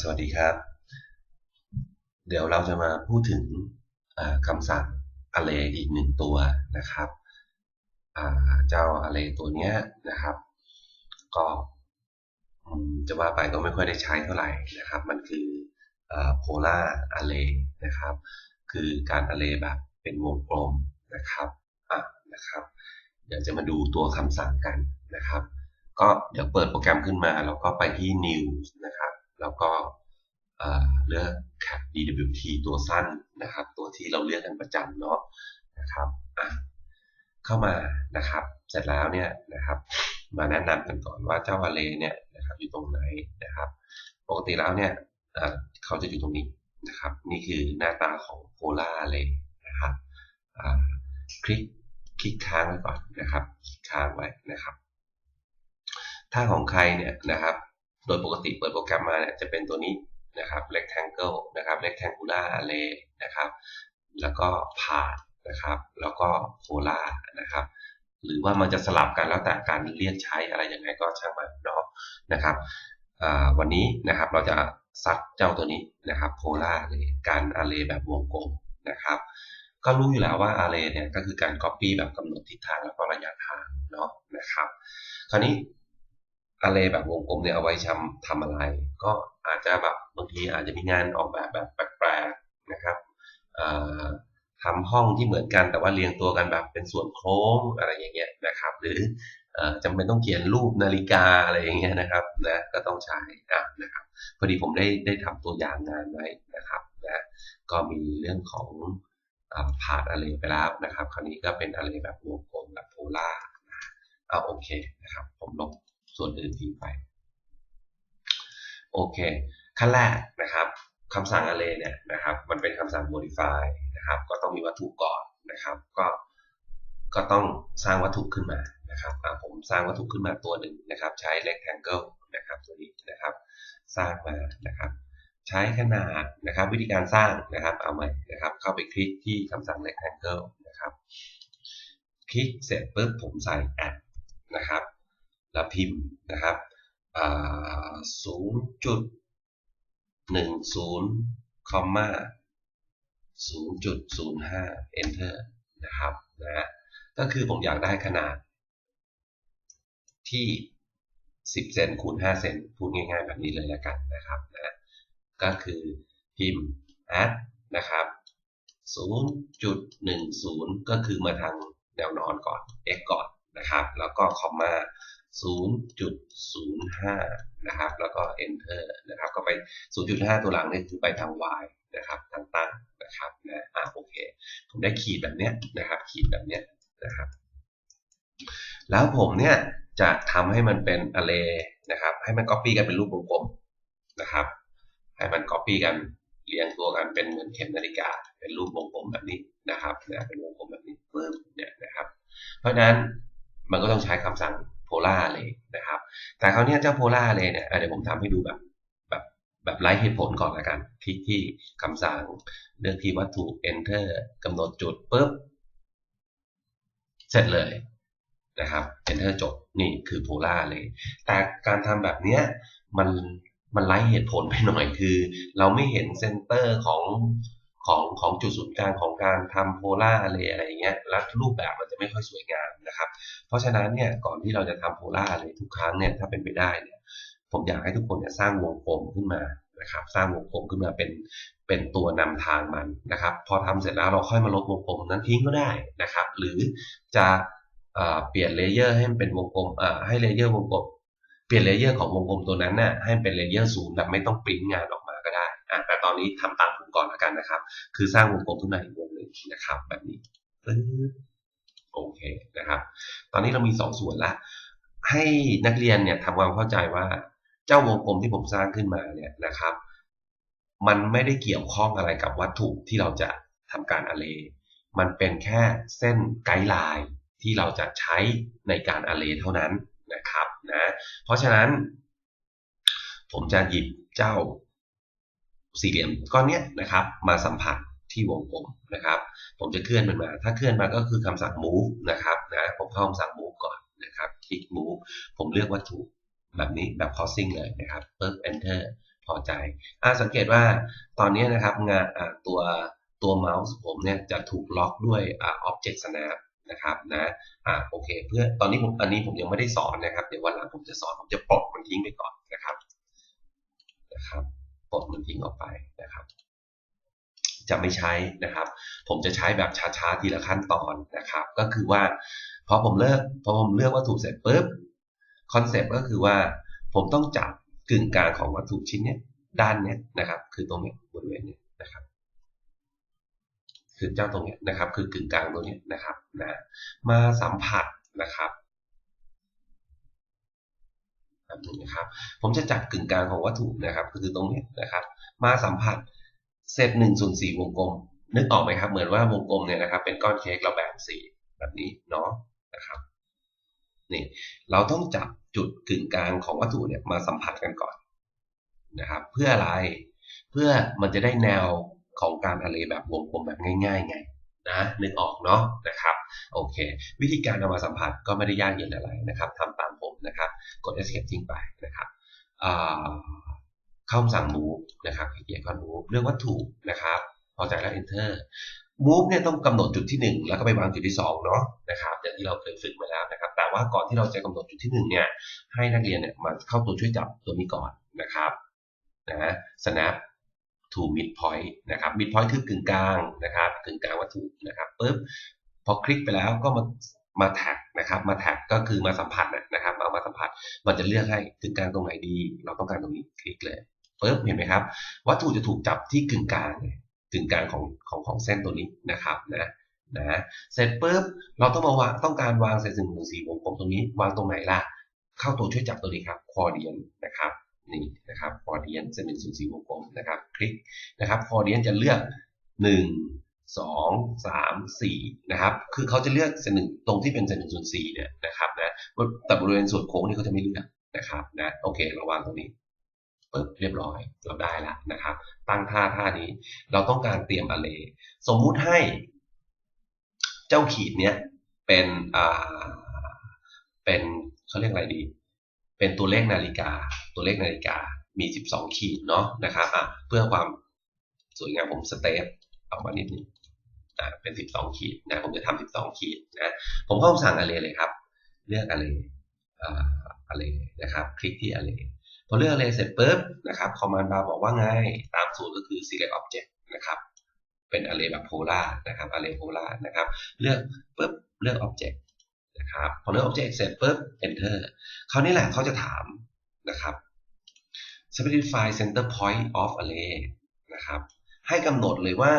สวัสดีครับ เดี๋ยวเราจะมาพูดถึงอ่าคำสั่ง array อีกหนึ่งตัวนะครับเจ้า array ตัวเนี้ยนะครับ ก็จะว่าไปก็ไม่ค่อยได้ใช้เท่าไหร่นะครับ มันคืออ่า polar array นะครับ คือการ array แบบเป็นวงกลมนะครับอะนะครับ เดี๋ยวจะมาดูตัวคำสั่งกันนะครับ ก็เดี๋ยวเปิดโปรแกรมขึ้นมาแล้วก็ไปที่ new นะครับ แล้วก็เลือก dwt ตัวสั้นนะครับ ตัวที่เราเลือกกันประจำเนาะนะครับเข้ามานะครับ เสร็จแล้วเนี่ยนะครับ มาแนะนำกันก่อนว่าเจ้า array เนี่ยนะครับอยู่ตรงไหนนะครับ ปกติแล้วเนี่ยเขาจะอยู่ตรงนี้นะครับ นี่คือหน้าตาของ polar array นะครับคลิกคลิกค้างไว้ก่อนนะครับคลิกค้างไว้นะครับ ถ้าของใครเนี่ยนะครับ โดยปกติเปิดโปรแกรมมาเนี่ยจะเป็นตัวนี้นะครับ rectangle นะครับ rectangular array นะครับ แล้วก็ path นะครับ แล้วก็ polar นะครับ หรือว่ามันจะสลับกันแล้วแต่การเรียกใช้อะไรยังไงก็ช่างมันเนาะนะครับวันนี้นะครับเราจะซัดเจ้าตัวนี้นะครับ polar array การ array แบบวงกลมนะครับ ก็รู้อยู่แล้วว่า array เนี่ยก็คือการ copy แบบกำหนดทิศทางแล้วก็ระยะทางเนาะนะครับ คราวนี้ array แบบวงกลมเนี่ยเอาไว้ทำทำอะไร ก็อาจจะแบบบางทีอาจจะมีงานออกแบบแบบแปลกๆนะครับทำห้องที่เหมือนกันแต่ว่าเรียงตัวกันแบบเป็นส่วนโค้งอะไรอย่างเงี้ยนะครับ หรือจำเป็นต้องเขียนรูปนาฬิกาอะไรอย่างเงี้ยนะครับนะก็ต้องใช้นะครับพอดีผมได้ได้ทำตัวอย่างงานไว้นะครับนะก็มีเรื่องของพาดอะไรไปแล้วนะครับ คราวนี้ก็เป็นอะไรแบบวงกลมแบบโพล่าเอาโอเคนะครับ ผมลบ ส่วนอื่นทิ้งไป โอเค ขั้นแรกนะครับคำสั่ง array เนี่ยนะครับ มันเป็นคำสั่ง modify นะครับ ก็ต้องมีวัตถุก่อนนะครับ ก็ก็ต้องสร้างวัตถุขึ้นมานะครับผมสร้างวัตถุขึ้นมาตัวหนึ่งนะครับ ใช้ rectangle นะครับตัวนี้นะครับ สร้างมานะครับ ใช้ขนาดนะครับ วิธีการสร้างนะครับ เอาใหม่นะครับ เข้าไปคลิกที่คำสั่ง rectangle นะครับ คลิกเสร็จปุ๊บผมใส่ add นะครับ แล้วพิมพ์นะครับศูนย์จุดหนึ่งศูนย์คอมมาศูนย์จุดศูนย์ห้า enter นะครับนะก็คือผมอยากได้ขนาด ที่ 10 เซนคูณ5เซนพูดง่ายๆ แบบนี้เลยแล้วกันนะครับนะก็คือพิมพ์ add นะครับ 0.10 ก็คือมาทางแนวนอนก่อน x ก่อนนะครับ แล้วก็คอมมา 0.05 นะครับ แล้วก็ enter นะครับ ก็ไป 0.5 ตัวหลังนี่คือไปทาง y นะครับ ทางตั้งนะครับนะอ่าโอเค ผมได้ขีดแบบเนี้ยนะครับ ขีดแบบเนี้ยนะครับ แล้วผมเนี่ยจะทำให้มันเป็น array นะครับ ให้มัน copy กันเป็นรูปวงกลมนะครับ ให้มัน copy กันเรียงตัวกันเป็นเหมือนเข็มนาฬิกา เป็นรูปวงกลมแบบนี้นะครับนะเป็นวงกลมแบบนี้ปึ๊บเนี่ยนะครับ เพราะฉะนั้นมันก็ต้องใช้คำสั่ง โพล่าเลยนะครับ แต่คราวนี้เจ้าโพล่าเลยเนี่ยเดี๋ยวผมทำให้ดูแบบแบบแบบไร้เหตุผลก่อนละกันคลิกที่คำสั่งเลือกที่วัตถุ enter กำหนดจุดปุ๊บเสร็จเลยนะครับ enter จบนี่คือโพล่าเลย แต่การทำแบบเนี้ยมันมันไร้เหตุผลไปหน่อยคือ เราไม่เห็นเซนเตอร์ของ ของของจุดศูนย์กลางของการทำโพล่าอะไรอะไรเงี้ยแล้วรูปแบบมันจะไม่ค่อยสวยงามนะครับ เพราะฉะนั้นเนี่ยก่อนที่เราจะทำโพล่าอะไรทุกครั้งเนี่ยถ้าเป็นไปได้เนี่ยผมอยากให้ทุกคนเนี่ยสร้างวงกลมขึ้นมานะครับ สร้างวงกลมขึ้นมาเป็นเป็นตัวนำทางมันนะครับ พอทำเสร็จแล้วเราค่อยมาลบวงกลมนั้นทิ้งก็ได้นะครับ หรือจะเปลี่ยนเลเยอร์ให้มันเป็นวงกลมให้เลเยอร์วงกลมเปลี่ยนเลเยอร์ของวงกลมตัวนั้นน่ะให้เป็นเลเยอร์ศูนย์แบบไม่ต้องปริ้นงานออกมาก็ได้แต่ตอนนี้ทำตาม ก่อนแล้วกันนะครับ คือสร้างวงกลมขึ้นมาอีกวงหนึ่งนะครับ แบบนี้โอเคนะครับ ตอนนี้เรามีสองส่วนละให้นักเรียนเนี่ยทำความเข้าใจว่าเจ้าวงกลมที่ผมสร้างขึ้นมาเนี่ยนะครับ มันไม่ได้เกี่ยวข้องอะไรกับวัตถุที่เราจะทำการอะเลมันเป็นแค่เส้นไกด์ไลน์ที่เราจะใช้ในการอะเลเท่านั้นนะครับนะเพราะฉะนั้น ผมจะหยิบเจ้า สี่เหลี่ยมก้อนนี้นะครับ มาสัมผัสที่วงกลมนะครับ ผมจะเคลื่อนมันมา ถ้าเคลื่อนมาก็คือคำสั่ง move นะครับนะผมเข้าคำสั่ง move ก่อนนะครับคลิก move ผมเลือกวัตถุแบบนี้แบบ crossing เลยนะครับปึ๊บ enter พอใจอ่าสังเกตว่าตอนนี้นะครับงานตัวตัวเมาส์ผมเนี่ยจะถูกล็อกด้วยอ่า object snap นะครับนะอ่าโอเค เพื่อตอนนี้ผมอันนี้ผมยังไม่ได้สอนนะครับ เดี๋ยววันหลังผมจะสอนผมจะปลดมันทิ้งไปก่อนนะครับนะครับ ปลดมันทิ้งออกไปนะครับ จะไม่ใช้นะครับ ผมจะใช้แบบช้าๆทีละขั้นตอนนะครับ ก็คือว่าพอผมเลิกพอผมเลือกวัตถุเสร็จปุ๊บคอนเซปต์ก็คือว่าผมต้องจับกึ่งกลางของวัตถุชิ้นนี้ด้านเนี้นะครับ คือตรงนี้บริเวณนี้นะครับ คือเจ้าตรงนี้นะครับ คือกึ่งกลางตรงนี้นะครับนะมาสัมผัสนะครับ แบบนี้นะครับ ผมจะจับกึ่งกลางของวัตถุนะครับคือตรงนี้นะครับ มาสัมผัสเศษหนึ่งส่วนสี่วงกลม นึกออกไหมครับ เหมือนว่าวงกลมเนี่ยนะครับ เป็นก้อนเค้กเราแบ่งสี่แบบนี้เนาะนะครับนี่เราต้องจับจุดกึ่งกลางของวัตถุเนี่ยมาสัมผัสกันก่อนนะครับ เพื่ออะไรเพื่อมันจะได้แนวของการอะไรแบบวงกลมแบบง่าย ๆ ไงนะนึกออกเนาะนะครับ โอเค วิธีการเอามาสัมผัสก็ไม่ได้ยากเย็นอะไรนะครับทำตามผมนะครับกด escape ทิ้งไปนะครับเข้าสั่ง move นะครับเกียร์ก่อน move เลือกวัตถุนะครับ พอใจแล้ว enter move เนี่ยต้องกำหนดจุดที่ 1 แล้วก็ไปวางจุดที่2เนาะนะครับอย่างที่เราเคยฝึกมาแล้วนะครับ แต่ว่าก่อนที่เราจะกำหนดจุดที่1เนี่ยให้นักเรียนเนี่ยมาเข้าตัวช่วยจับตัวนี้ก่อนนะครับนะ snap to mid point นะครับ mid point คือกึ่งกลางนะครับกึ่งกลางวัตถุนะครับปุ๊บ อคลิกไปแล้วก็มามาแท็กนะครับมาแท็กก็คือมาสัมผัสนะครับเอามาสัมผัสมันจะเลือกให้กึ่งกลางตรงไหนดี เราต้องการตรงนี้คลิกเลยปุ๊บเห็นไหมครับ วัตถุจะถูกจับที่กึ่งกลางกึ่งกลางของของของเส้นตัวนี้นะครับนะนะเสร็จปุ๊บเราต้องมาวางต้องการวางเส้นหนึ่งสี่วงกลมตรงนี้ วางตรงไหนล่ะ เข้าตัวช่วยจับตัวนี้ครับคอเดียนนะครับนี่นะครับคอเดียนเส้นหนึ่งส่วนสี่วงกลมนะครับ คลิกนะครับคอเดียนจะเลือกหนึ่ง สองสามสี่นะครับคือเขาจะเลือกเส้นหนึ่งตรงที่เป็นเส้นหนึ่งส่วนสี่เนี่ยนะครับนะแต่บริเวณส่วนโค้งนี่เขาจะไม่เลือกนะครับนะโอเคราวางตรงนี้ปึ๊บเรียบร้อยเราได้แล้วนะครับ ตั้งท่าท่านี้ เราต้องการเตรียมอะไรสมมุติให้ เจ้าขีดเนี้ยเป็นอ่าเป็นเขาเรียกอะไรดี เป็นตัวเลขนาฬิกา ตัวเลขนาฬิกามี 12 ขีดเนาะนะครับอะเพื่อความสวยงามผมสเตปออกมานิดนึง เป็น 12 ขีดนะผมจะทำ12 ขีดนะผมก็สั่งอะไรเลยครับ เลือกอะไรอ่าอะไรนะครับ คลิกที่อะไรพอเลือกอะไรเสร็จปุ๊บนะครับคอมมานด์บาร์บอกว่าไงตามสูตรก็คือ select object นะครับเป็นอะไรแบบโพล่านะครับอะไรโพล่านะครับ เลือกปุ๊บเลือก object นะครับพอเลือก object เสร็จปุ๊บ enter คราวนี้แหละเขาจะถามนะครับ specify center point of array นะครับให้กำหนดเลยว่า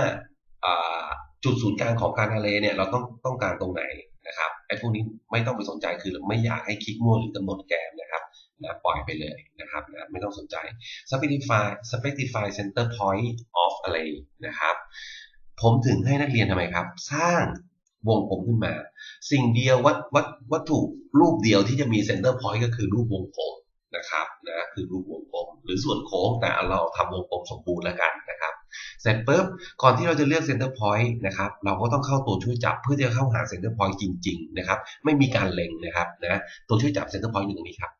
จุดศูนย์กลางของการ array เนี่ยเราต้องต้องการตรงไหนนะครับไอ้พวกนี้ไม่ต้องไปสนใจคือไม่อยากให้คลิกมั่วหรือกำหนดแกนนะครับนะปล่อยไปเลยนะครับนะไม่ต้องสนใจ specify specify center point of array นะครับ ผมถึงให้นักเรียนทำไมครับ สร้างวงกลมขึ้นมา สิ่งเดียววัตวัตวัตถุรูปเดียวที่จะมี center point ก็คือรูปวงกลมนะครับนะคือรูปวงกลม หรือส่วนโค้งแต่เราทำวงกลมสมบูรณ์แล้วกัน เสร็จปุ๊บก่อนที่เราจะเลือก center point นะครับเราก็ต้องเข้าตัวช่วยจับเพื่อจะเข้าหา center point จริงๆนะครับไม่มีการเล็งนะครับนะตัวช่วยจับ center point อยู่ตรงนี้ครับ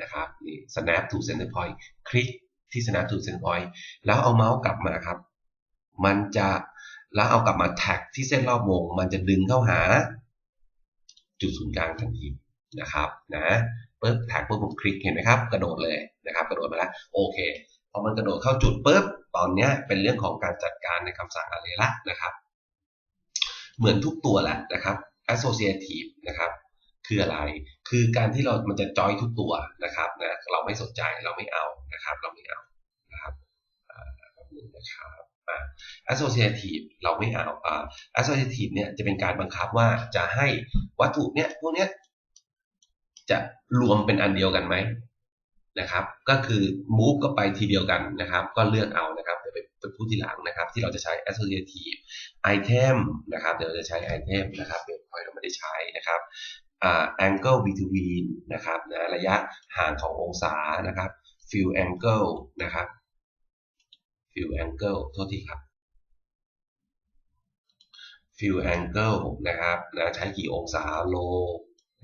นะครับนี่ snap to center point คลิกที่ snap to center point แล้วเอาเมาส์กลับมาครับ มันจะแล้วเอากลับมาแท็กที่เส้นรอบวง มันจะดึงเข้าหา จุดศูนย์กลางทันทีนะครับนะปุ๊บแท็กปุ๊บผมคลิกเห็นไหมครับ กระโดดเลยนะครับ กระโดดมาแล้วโอเค พอมันกระโดดเข้าจุดปุ๊บตอนนี้เป็นเรื่องของการจัดการในคำสั่งอะไรละนะครับ เหมือนทุกตัวแหละนะครับ associative นะครับ คืออะไร คือการที่เรามันจะจอยทุกตัวนะครับนะเราไม่สนใจเราไม่เอานะครับ เราไม่เอานะครับนะครับ associative เราไม่เอา associative เนี่ยจะเป็นการบังคับว่าจะให้วัตถุเนี่ยพวกเนี้ยจะรวมเป็นอันเดียวกันไหม นะครับ ก็คือ move ก็ไปทีเดียวกันนะครับ ก็เลือกเอานะครับเดี๋ยวไปพูดทีหลังนะครับ ที่เราจะใช้ associative item นะครับ เดี๋ยวเราจะใช้ item นะครับเดี๋ยวพอยเราไม่ได้ใช้นะครับ angle between นะครับนะระยะห่างขององศานะครับ fill angle นะครับ fill angle โทษทีครับ fill angle นะครับนะใช้กี่องศา low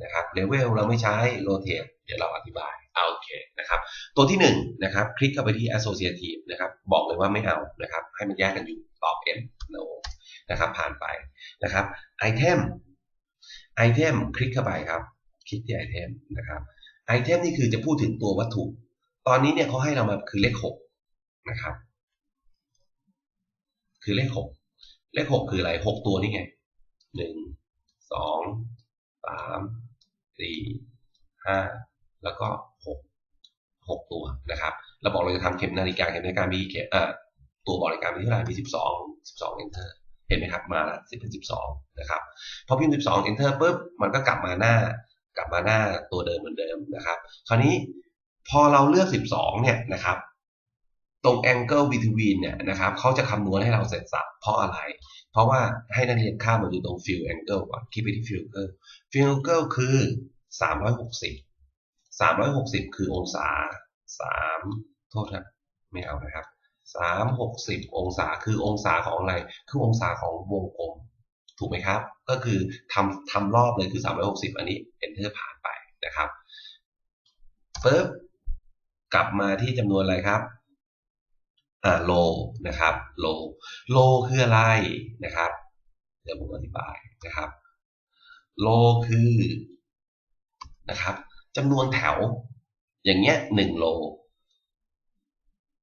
นะครับ level เราไม่ใช้ rotate เดี๋ยวเราอธิบาย อ่าโอเคนะครับตัวที่หนึ่งนะครับคลิกเข้าไปที่ associative นะครับบอกเลยว่าไม่เอานะครับให้มันแยกกันอยู่ตอบ M no นะครับผ่านไปนะครับ item item คลิกเข้าไปครับ คลิกที่ item นะครับ item นี่คือจะพูดถึงตัววัตถุ ตอนนี้เนี่ยเขาให้เรามาคือเลขหกนะครับคือเลขหกเลขหกคืออะไรหกตัวนี่ไงหนึ่งสองสามสี่ห้าแล้วก็ หกตัวนะครับเราบอกเราจะทำเข็มนาฬิกาเข็มนาฬิกามีเข็มตัวบอกนาฬิกามีเท่าไหร่มีสิบสองสิบสอง enter เห็นไหมครับมาละสิบเป็นสิบสองนะครับพอพิมพ์สิบสอง enter ปุ๊บมันก็กลับมาหน้ากลับมาหน้าตัวเดิมเหมือนเดิมนะครับคราวนี้พอเราเลือกสิบสองเนี่ยนะครับ ตรง angle between เนี่ยนะครับเขาจะคำนวณให้เราเสร็จสับเพราะอะไร เพราะว่าให้นักเรียนข้ามมาดูตรง field angle ก่อนคลิกไปที่ field angle field angle คือ 360 360คือองศา3โทษครับไม่เอานะครับ360องศาคือองศาของอะไร คือองศาของวงกลม ถูกไหมครับ ก็คือทำทำรอบเลยคือ360อันนี้ enter ผ่านไปนะครับปึ๊บกลับมาที่จำนวนอะไรครับอ่าโลนะครับโลโลคืออะไรนะครับเดี๋ยวผมอธิบายนะครับโลคือนะครับ จำนวนแถว อย่างเงี้ยหนึ่งโล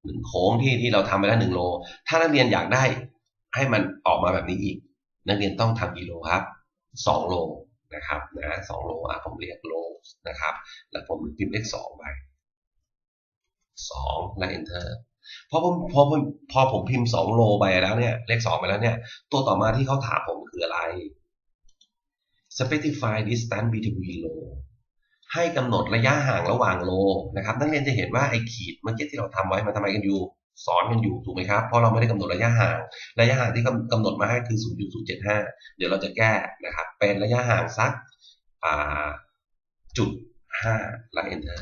หนึ่งโค้งที่ที่เราทำไปแล้วหนึ่งโล ถ้านักเรียนอยากได้ให้มันออกมาแบบนี้อีก นักเรียนต้องทำกี่โลครับสองโลนะครับนะสองโลอะผมเรียกโลนะครับ แล้วผมพิมพ์เลขสองไปสองแล้ว enter พอผมพอผมพอผมพิมพ์สองโลไปแล้วเนี่ย เลขสองไปแล้วเนี่ย ตัวต่อมาที่เขาถามผมคืออะไร specify distance between low ให้กำหนดระยะห่างระหว่างโลนะครับนักเรียนจะเห็นว่าไอ้ขีดเมื่อกี้ที่เราทำไว้มันทำไมกันอยู่สอนกันอยู่ถูกไหมครับเพราะเราไม่ได้กำหนดระยะห่าง ระยะห่างที่กำหนดมาให้คือ 0.075 เดี๋ยวเราจะแก้นะครับเป็นระยะห่างสักจุด5แล้ว enter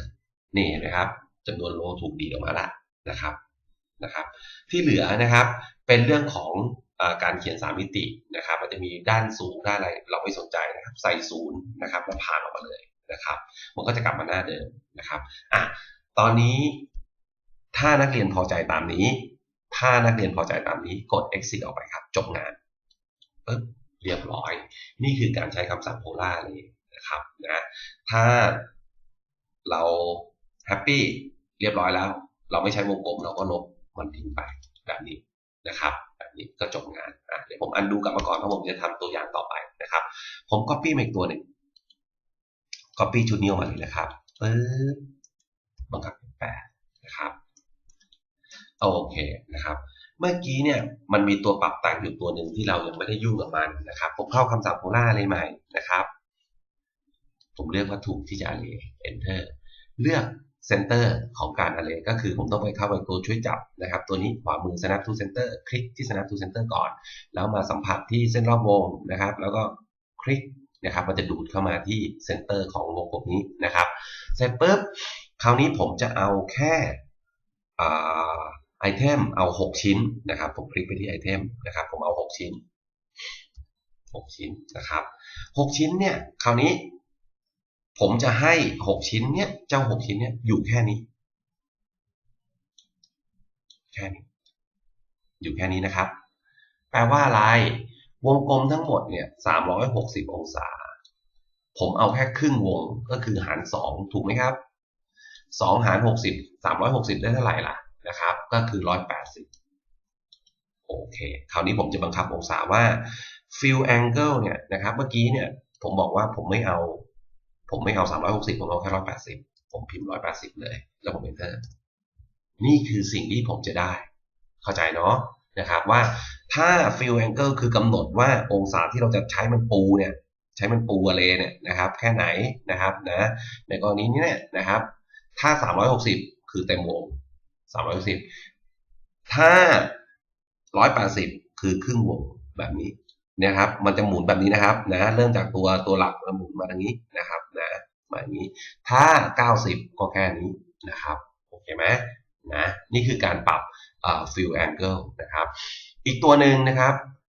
นี่นไหมครับจำนวนโลถูกดีออกมาละนะครับนะครับ ที่เหลือนะครับเป็นเรื่องของอการเขียนสามมิตินะครับ มันจะมีด้านสูงด้านอะไรเราไม่สนใจนะครับ ใส่ศูนย์นะครับแล้วผ่านออกมาเลย นะครับ มันก็จะกลับมาหน้าเดิมนะครับอะตอนนี้ถ้านักเรียนพอใจตามนี้ ถ้านักเรียนพอใจตามนี้กด exit ออกไปครับ จบงานปึ๊บเรียบร้อย นี่คือการใช้คำสั่งโพล่าเลยนะครับนะถ้าเราแฮปปี้เรียบร้อยแล้ว เราไม่ใช้วงกลมเราก็ลบมันทิ้งไปแบบนี้นะครับแบบนี้ก็จบงานอะเดี๋ยวผมอันดูกลับมาก่อนเพราะผมจะทำตัวอย่างต่อไปนะครับ ผม copy มาอีกตัวหนึ่ง copy ชุดนี้ออกมาเลยนะครับปึ๊บบังคับแปดนะครับโอเคนะครับ เมื่อกี้เนี่ยมันมีตัวปรับแต่งอยู่ตัวหนึ่งที่เรายังไม่ได้ยุ่งกับมันนะครับ ผมเข้าคำสั่งโพล่าเลยใหม่นะครับ ผมเลือกวัตถุที่จะ array enter เลือกเซนเตอร์ของการ array ก็คือผมต้องไปเข้าไปตัวช่วยจับนะครับ ตัวนี้ขวามือ snap to center คลิกที่ snap to center ก่อน แล้วมาสัมผัสที่เส้นรอบวงนะครับ แล้วก็คลิก นะครับมันจะดูดเข้ามาที่เซนเตอร์ของวงกลมนี้นะครับเสร็จปุ๊บคราวนี้ผมจะเอาแค่ไอเทมเอา 6 ชิ้นนะครับ ผมคลิกไปที่ไอเทมนะครับ ผมเอา 6 ชิ้น 6 ชิ้นนะครับ 6 ชิ้นเนี่ยคราวนี้ ผมจะให้หกชิ้นเนี่ยเจ้าหกชิ้นเนี่ยอยู่แค่นี้ แค่นี้ อยู่แค่นี้นะครับ แปลว่าอะไร วงกลมทั้งหมดเนี่ยสามร้อยหกสิบองศา ผมเอาแค่ครึ่งวงก็คือหารสองถูกไหมครับสองหารหกสิบสามร้อยหกสิบได้เท่าไหร่ล่ะนะครับ ก็คือร้อยแปดสิบโอเค คราวนี้ผมจะบังคับองศาว่า fill angle เนี่ยนะครับเมื่อกี้เนี่ยผมบอกว่าผมไม่เอา ผมไม่เอา 360 ผมเอาแค่ 180 ผมพิมพ์ 180 เลย แล้วผม enter นี่คือสิ่งที่ผมจะได้ เข้าใจเนาะ นะครับว่าถ้า fill angle คือกำหนดว่าองศาที่เราจะใช้มันปูเนี่ยใช้มันปูอะไรเนี่ยนะครับแค่ไหนนะครับนะในกรณีนี้เนี่ยนะครับ ถ้า 360 คือเต็มวง 360 ถ้า 180 คือครึ่งวงแบบนี้นะครับ มันจะหมุนแบบนี้นะครับนะเริ่มจากตัวตัวหลักแล้วหมุนมาทางนี้นะครับนะมาอย่างนี้ถ้า 90 ก็แค่นี้นะครับโอเคไหม นะนี่คือการปรับ fill angle นะครับอีกตัวหนึ่งนะครับ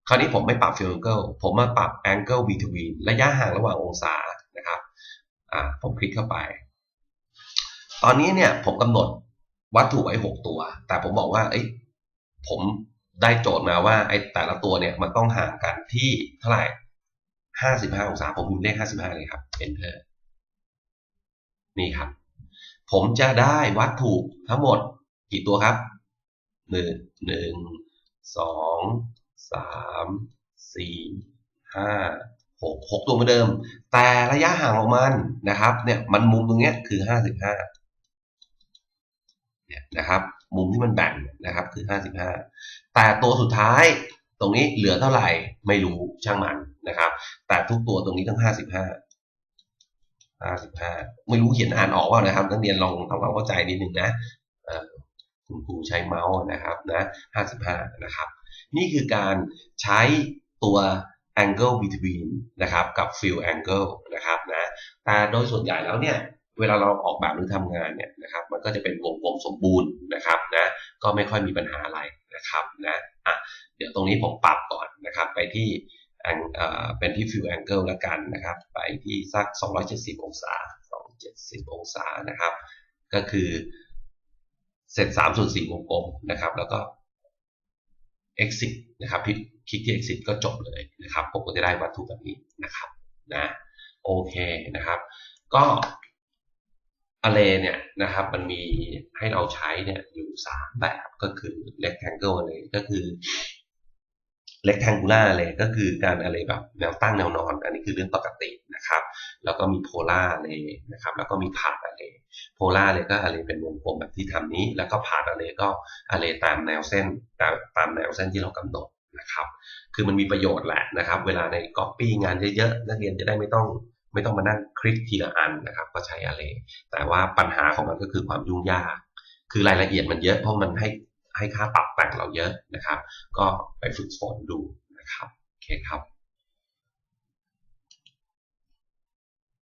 คราวนี้ผมไม่ปรับ fill angle ผมมาปรับ angle between ระยะห่างระหว่างองศานะครับผมคลิกเข้าไป ตอนนี้เนี่ยผมกำหนดวัตถุไว้หกตัว แต่ผมบอกว่าเอ้ยผมได้โจทย์มาว่าไอ้แต่ละตัวเนี่ยมันต้องห่างกันที่เท่าไหร่ห้าสิบห้าองศา ผมพิมพ์เลขห้าสิบห้าเลยครับ enter นี่ครับ ผมจะได้วัตถุทั้งหมด กี่ตัวครับหนึ่งหนึ่งสองสามสี่ห้าหกหกตัวเหมือนเดิม แต่ระยะห่างของมันนะครับเนี่ยมันมุมตรงเนี้ยคือห้าสิบห้าเนี่ยนะครับมุมที่มันแบ่งนะครับคือห้าสิบห้าแต่ตัวสุดท้ายตรงนี้เหลือเท่าไหร่ไม่รู้ช่างมันนะครับ แต่ทุกตัวตรงนี้ต้งห้าสิบห้าห้าสิบห้าไม่รู้เขียนอ่านออกว่านะครับนักเรียนลองทำความเข้าใจนิดนึงนะ คุณครูใช้เมาส์นะครับนะห้าสิบห้านะครับ นี่คือการใช้ตัว angle between นะครับกับ fill angle นะครับนะแต่โดยส่วนใหญ่แล้วเนี่ยเวลาเราออกแบบหรือทำงานเนี่ยนะครับมันก็จะเป็นวงกลมสมบูรณ์นะครับนะก็ไม่ค่อยมีปัญหาอะไรนะครับนะอะเดี๋ยวตรงนี้ผมปรับก่อนนะครับ ไปที่เอ่อเป็นที่ fill angle แล้วกันนะครับ ไปที่สัก 270 องศา 270 องศานะครับ ก็คือ เสร็จ3ส่วน4วงกลมนะครับ แล้วก็ exit นะครับคลิกคลิกที่ exit ก็จบเลยนะครับผมก็จะได้วัตถุแบบนี้นะครับนะโอเคนะครับ ก็อะไรเนี่ยนะครับมันมีให้เราใช้เนี่ยอยู่ 3 แบบก็คือ rectangle เลยก็คือ rectangular array ก็คือการ array แบบแนวตั้งแนวนอน อันนี้คือเรื่องปกตินะครับ แล้วก็มี polar array นะครับ แล้วก็มี path array polar array ก็ array เป็นวงกลมแบบที่ทำนี้ แล้วก็ path array ก็ array ตามแนวเส้นตามตามแนวเส้นที่เรากำหนดนะครับ คือมันมีประโยชน์แหละนะครับ เวลาใน copy งานเยอะๆ นักเรียนจะได้ไม่ต้องไม่ต้องมานั่งคลิกทีละอันนะครับ ก็ใช้ array แต่ว่าปัญหาของมันก็คือความยุ่งยาก คือรายละเอียดมันเยอะเพราะมันให้ ให้ค่าปรับแต่งเราเยอะนะครับ ก็ไปฝึกฝนดูนะครับโอเคครับ